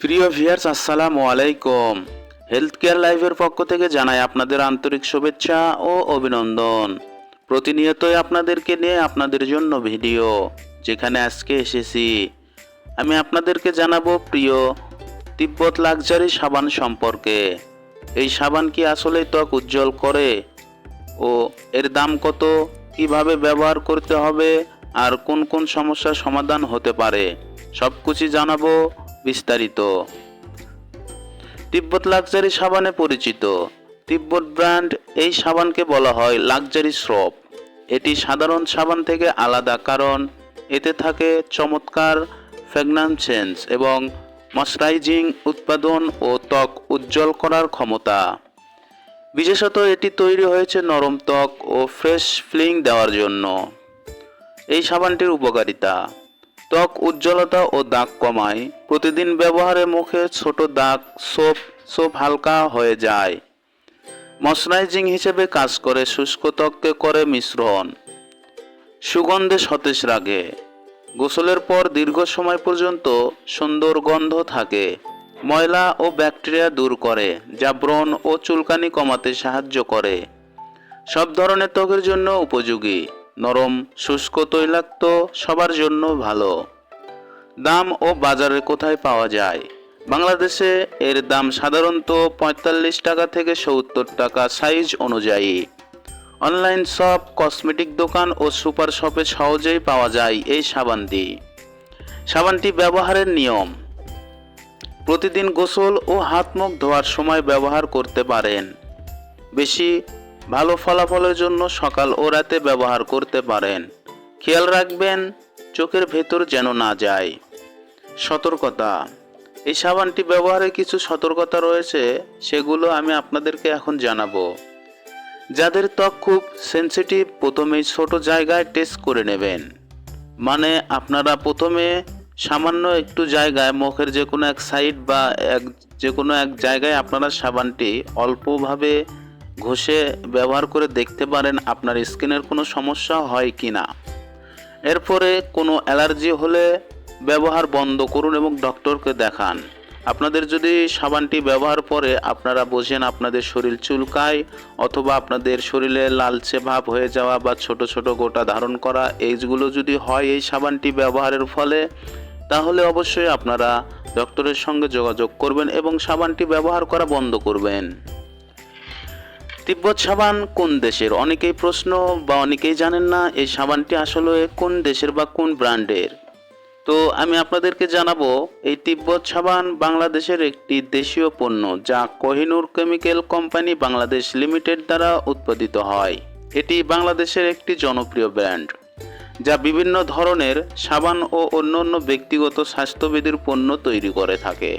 প্রিয় ভিয়ার্স আসসালামু আলাইকুম। হেলথ কেয়ার লাইভের পক্ষ থেকে জানাই আপনাদের আন্তরিক শুভেচ্ছা ও অভিনন্দন। প্রতিনিয়তই আপনাদেরকে নিয়ে আপনাদের জন্য ভিডিও যেখানে আজকে এসেছি। আমি আপনাদেরকে জানাব প্রিয় তিব্বত লাক্সারি সাবান সম্পর্কে। এই সাবান কি আসলে ত্বক উজ্জ্বল করে? ও এর দাম কত? কীভাবে ব্যবহার করতে হবে? আর কোন কোন সমস্যার সমাধান হতে পারে? সব কিছু জানাব বিস্তারিত। তিব্বত লাক্সারি সাবানে পরিচিত। তিব্বত ব্র্যান্ড এই সাবানকে বলা হয় লাক্সারি স্রপ এটি সাধারণ সাবান থেকে আলাদা কারণ, এতে থাকে চমৎকার ফ্র্যাগনান্সেন্স এবং ময়শ্চারাইজিং উৎপাদন ও ত্বক উজ্জ্বল করার ক্ষমতা। বিশেষত এটি তৈরি হয়েছে নরম ত্বক ও ফ্রেশ ফ্লিং দেওয়ার জন্য। এই সাবানটির উপকারিতা। ত্বক উজ্জ্বলতা ও দাগ কমায়। প্রতিদিন ব্যবহারে মুখে ছোট দাগ, সোপ সোপ হালকা হয়ে যায়। ময়শ্চারাইজিং হিসেবে কাজ করে শুষ্ক ত্বককে করে মিশ্রণ। সুগন্ধে সতেজ রাখে। গোসলের পর দীর্ঘ সময় পর্যন্ত সুন্দর গন্ধ থাকে। ময়লা ও ব্যাকটেরিয়া দূর করে, যা ব্রণ ও চুলকানি কমাতে সাহায্য করে। সব ধরনের ত্বকের জন্য উপযোগী। নরম, শুষ্ক, তৈলাক্ত, সবার জন্য ভালো। দাম ও বাজারে কোথায় পাওয়া যায়? বাংলাদেশে এর দাম সাধারণত পঁয়তাল্লিশ টাকা থেকে সত্তর টাকা সাইজ অনুযায়ী। অনলাইন শপ, কসমেটিক দোকান ও সুপার শপে সহজেই পাওয়া যায় এই সাবানটি। সাবানটি ব্যবহারের নিয়ম। প্রতিদিন গোসল ও হাত মুখ ধোয়ার সময় ব্যবহার করতে পারেন। বেশি ভালো ফলাফলের জন্য সকাল ও রাতে ব্যবহার করতে পারেন। খেয়াল রাখবেন, চোখের ভেতর যেন না যায়। সতর্কতা। এই সাবানটি ব্যবহারে কিছু সতর্কতা রয়েছে, সেগুলো আমি আপনাদেরকে এখন জানাব। যাদের ত্বক খুব সেনসিটিভ প্রথমেই ছোট জায়গায় টেস্ট করে নেবেন। মানে আপনারা প্রথমে সামান্য একটু জায়গায়, মুখের যে কোনো এক সাইড বা এক, যে কোনো এক জায়গায় আপনারা সাবানটি অল্পভাবে ঘষে ব্যবহার করে দেখতে পারেন আপনার স্কিনের কোনো সমস্যা হয় কি না। এরপরে কোনো অ্যালার্জি হলে ব্যবহার বন্ধ করুন এবং ডক্টরকে দেখান। আপনাদের যদি সাবানটি ব্যবহার পরে আপনারা বোঝেন আপনাদের শরীর চুলকায় অথবা আপনাদের শরীরে লালচে ভাব হয়ে যাওয়া বা ছোট ছোট গোটা ধারণ করা এইগুলো যদি হয় এই সাবানটি ব্যবহারের ফলে, তাহলে অবশ্যই আপনারা ডক্টরের সঙ্গে যোগাযোগ করবেন এবং সাবানটি ব্যবহার করা বন্ধ করবেন। তিব্বত সাবান কোন দেশের? অনেকেই প্রশ্ন বা অনেকেই জানেন না এই সাবানটি আসলে কোন দেশের বা কোন ব্র্যান্ডের। তো আমি আপনাদেরকে জানাব, এই তিব্বত সাবান বাংলাদেশের একটি দেশীয় পণ্য যা Kohinoor chemical company Bangladesh limited দ্বারা উৎপাদিত হয়। এটি বাংলাদেশের একটি জনপ্রিয় ব্র্যান্ড, যা বিভিন্ন ধরনের সাবান ও অন্যান্য ব্যক্তিগত স্বাস্থ্যবিধির পণ্য তৈরি করে থাকে।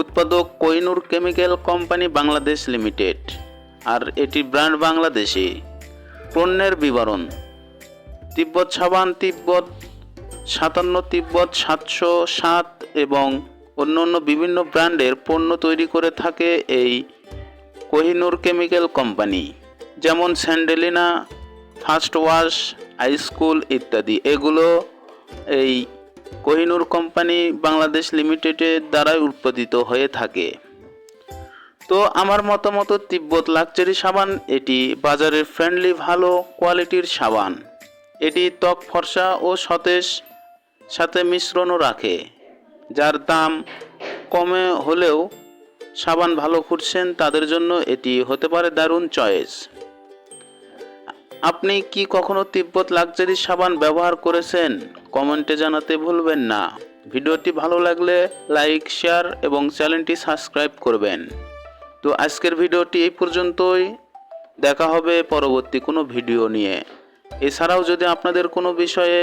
উৎপাদক Kohinoor chemical company Bangladesh limited. আর এটি ব্র্যান্ড বাংলাদেশে। পণ্যের বিবরণ, তিব্বত সাবান, তিব্বত সাতান্ন, তিব্বত সাতশো সাত এবং অন্যান্য বিভিন্ন ব্র্যান্ডের পণ্য তৈরি করে থাকে এই কোহিনুর কেমিক্যাল কোম্পানি, যেমন স্যান্ডেলিনা ফার্স্ট ওয়াশ হাইস্কুল ইত্যাদি। এগুলো এই কোহিনুর কোম্পানি বাংলাদেশ লিমিটেডের দ্বারাই উৎপাদিত হয়ে থাকে। তো আমার মতামত তিব্বত লাক্সারি সাবান, এটি বাজারের ফ্রেন্ডলি ভালো কোয়ালিটির সাবান। এটি ত্বক, ফর্সা ও সতেজ সাথে মিশ্রণও রাখে, যার দাম কমে হলেও সাবান ভালো খুঁজছেন, তাদের জন্য এটি হতে পারে দারুণ চয়েস আপনি কি কখনো তিব্বত লাক্সারি সাবান ব্যবহার করেছেন? কমেন্টে জানাতে ভুলবেন না। ভিডিওটি ভালো লাগলে লাইক শেয়ার এবং চ্যানেলটি সাবস্ক্রাইব করবেন। তো আজকের ভিডিওটি এই পর্যন্তই। দেখা হবে পরবর্তী কোনো ভিডিও নিয়ে। এছাড়াও যদি আপনাদের কোনো বিষয়ে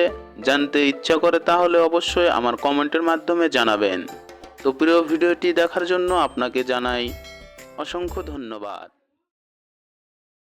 জানতে ইচ্ছা করে, তাহলে অবশ্যই আমার কমেন্টের মাধ্যমে জানাবেন। তো প্রিয় ভিডিওটি দেখার জন্য আপনাকে জানাই অসংখ্য ধন্যবাদ।